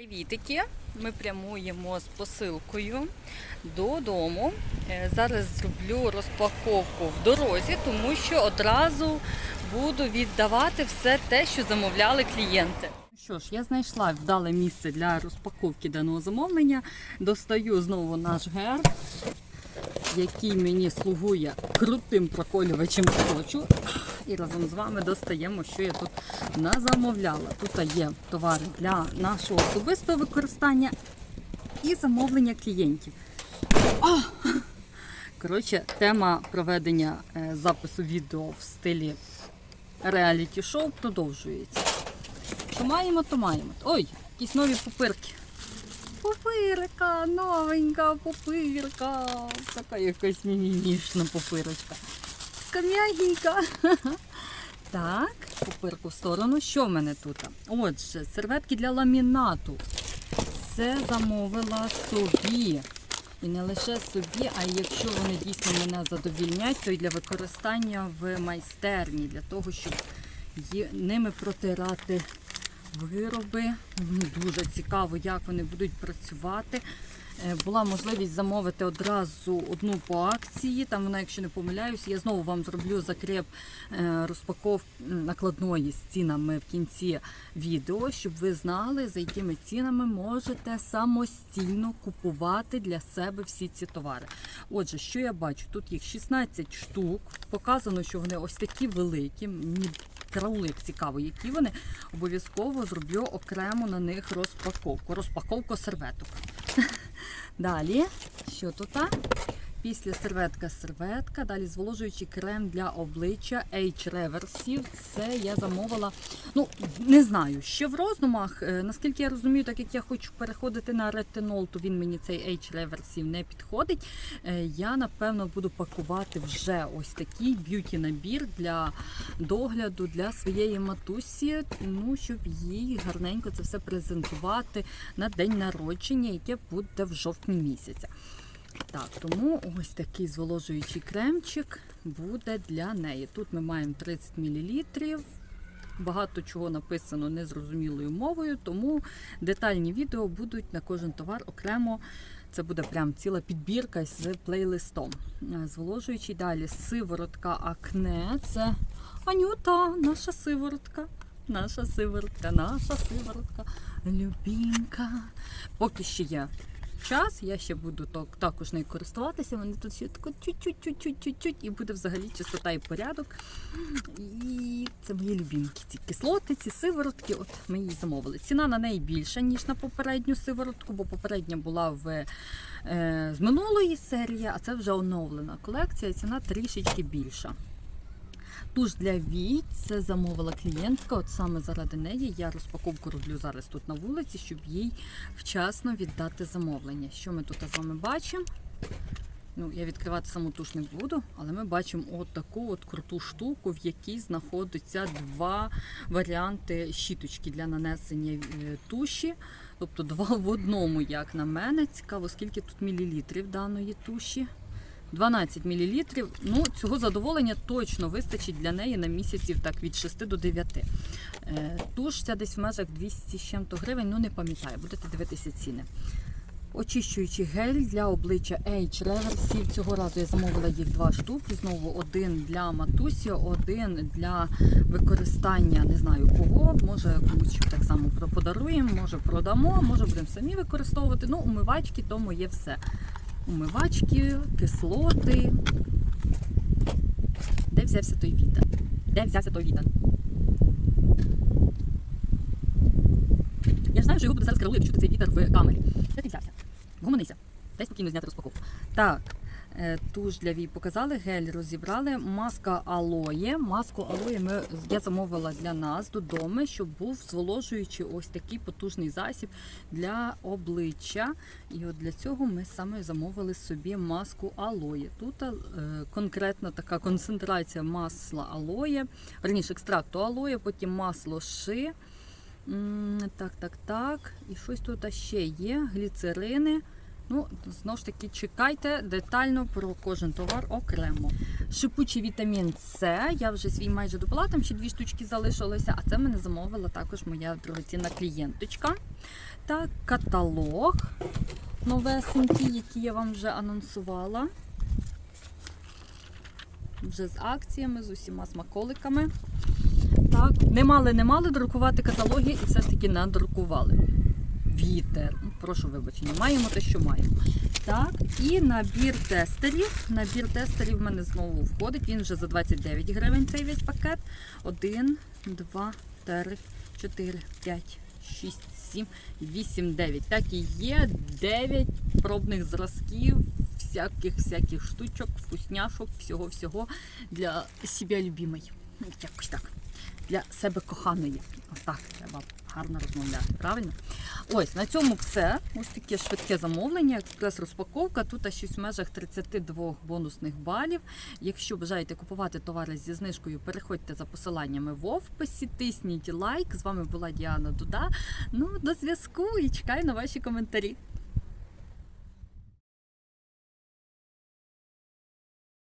Привітики! Ми прямуємо з посилкою додому. Е, Зараз зроблю розпаковку в дорозі, тому що одразу буду віддавати все те, що замовляли клієнти. Що ж, я знайшла вдале місце для розпаковки даного замовлення. Достаю знову наш гер, який мені слугує крутим проколювачем скотчу. І разом з вами достаємо, що я тут назамовляла. Тут є товари для нашого особистого використання і замовлення клієнтів. А! Коротше, тема проведення е, запису відео в стилі реаліті-шоу продовжується. Що маємо, то маємо. Ой, якісь нові пупирки. Пупирка, новенька пупирка. Така якась мімімішна пупирочка. Така м'ягенька. Так, пупирку в сторону. Що в мене тут? Отже, серветки для ламінату. Це замовила собі. І не лише собі, а якщо вони дійсно мене задовільнять, то й для використання в майстерні, для того, щоб ними протирати вироби. Дуже цікаво, як вони будуть працювати. Е, Була можливість замовити одразу одну по акції. Там вона, якщо не помиляюсь, я знову вам зроблю закреп е, розпаков накладної з цінами в кінці відео, щоб ви знали, за якими цінами можете самостійно купувати для себе всі ці товари. Отже, що я бачу? Тут їх 16 штук. Показано, що вони ось такі великі. Мені краулик цікаво, які вони. Обов'язково зроблю окремо на них розпаковку. Розпаковку серветок. Далі, що тут? Після серветка серветка, далі зволожуючий крем для обличчя H реверсів. Це я замовила. Ну, не знаю, ще в роздумах. Е, Наскільки я розумію, так як я хочу переходити на ретинол, то він мені цей H реверсів не підходить. Е, Я напевно буду пакувати вже ось такий б'юті набір для догляду для своєї матусі, ну щоб їй гарненько це все презентувати на день народження, яке буде в жовтні місяця. Так, тому ось такий зволожуючий кремчик буде для неї. Тут ми маємо 30 мл. Багато чого написано незрозумілою мовою, тому детальні відео будуть на кожен товар окремо. Це буде прям ціла підбірка з плейлистом. Е, Зволожуючий далі сиворотка акне. Це Анюта, наша сиворотка. Наша сиворотка, наша сиворотка, любінка. Поки ще є час, я ще буду так- також нею користуватися. Вони тут ще тако чуть-чуть-чуть-чуть-чуть і буде взагалі чистота і порядок. І це мої любімки. Ці кислоти, ці сиворотки. От ми її замовили. Ціна на неї більша, ніж на попередню сиворотку, бо попередня була в, е, з минулої серії, а це вже оновлена колекція. Ціна трішечки більша. Туш для вій це замовила клієнтка. От саме заради неї я розпаковку роблю зараз тут на вулиці, щоб їй вчасно віддати замовлення. Що ми тут з вами бачимо? Ну, я відкривати саму туш не буду, але ми бачимо от таку от круту штуку, в якій знаходяться два варіанти щіточки для нанесення е, туші. Тобто два в одному, як на мене. Цікаво, скільки тут мілілітрів даної туші. 12 мл. Ну, цього задоволення точно вистачить для неї на місяців так від 6 до 9. Е, Туш ця десь в межах 200 з чим-то гривень, ну не пам'ятаю, будете дивитися ціни. Очищуючий гель для обличчя H реверсів. Цього разу я замовила їх два штуки. Знову один для матусі, один для використання не знаю кого. Може комусь так само подаруємо, може продамо, може будемо самі використовувати. Ну, умивачки, тому є все. Умивачки, кислоти. Де взявся той вітер? Де взявся той вітер? Я ж знаю, що його буде зараз караулити, якщо цей вітер в камері. Де ти взявся? Гомонися. Дай спокійно зняти розпаковку. Так, туш для вій показали, гель розібрали. Маска алоє. Маску алоє ми, я замовила для нас додому, щоб був зволожуючий ось такий потужний засіб для обличчя. І от для цього ми саме замовили собі маску алоє. Тут е, конкретна така концентрація масла алоє, верніше екстракту алоє, потім масло ши. Так, так, так. І щось тут ще є. Гліцерини, Ну, знову ж таки, чекайте детально про кожен товар окремо. Шипучий вітамін С. Я вже свій майже допила, там ще дві штучки залишилося, а це мене замовила також моя дорогоцінна клієнточка. Та каталог новесенький, який я вам вже анонсувала. Вже з акціями, з усіма смаколиками. Так, не мали, не мали друкувати каталоги і все ж таки надрукували. Вітер. Ну, Прошу вибачення, маємо те, що маємо. Так, і набір тестерів. Набір тестерів в мене знову входить. Він вже за 29 гривень цей весь пакет. 1, 2, 3, 4, 5, 6, 7, 8, 9. Так і є 9 пробних зразків, всяких всяких штучок, вкусняшок, всього-всього для себе любимої. Якось так. Для себе коханої. Отак треба гарно розмовляти, правильно? Ось на цьому все. Ось таке швидке замовлення, експрес-розпаковка. Тут щось в межах 32 бонусних балів. Якщо бажаєте купувати товари зі знижкою, переходьте за посиланнями в описі, тисніть лайк. З вами була Діана Дуда. Ну, до зв'язку і чекаю на ваші коментарі.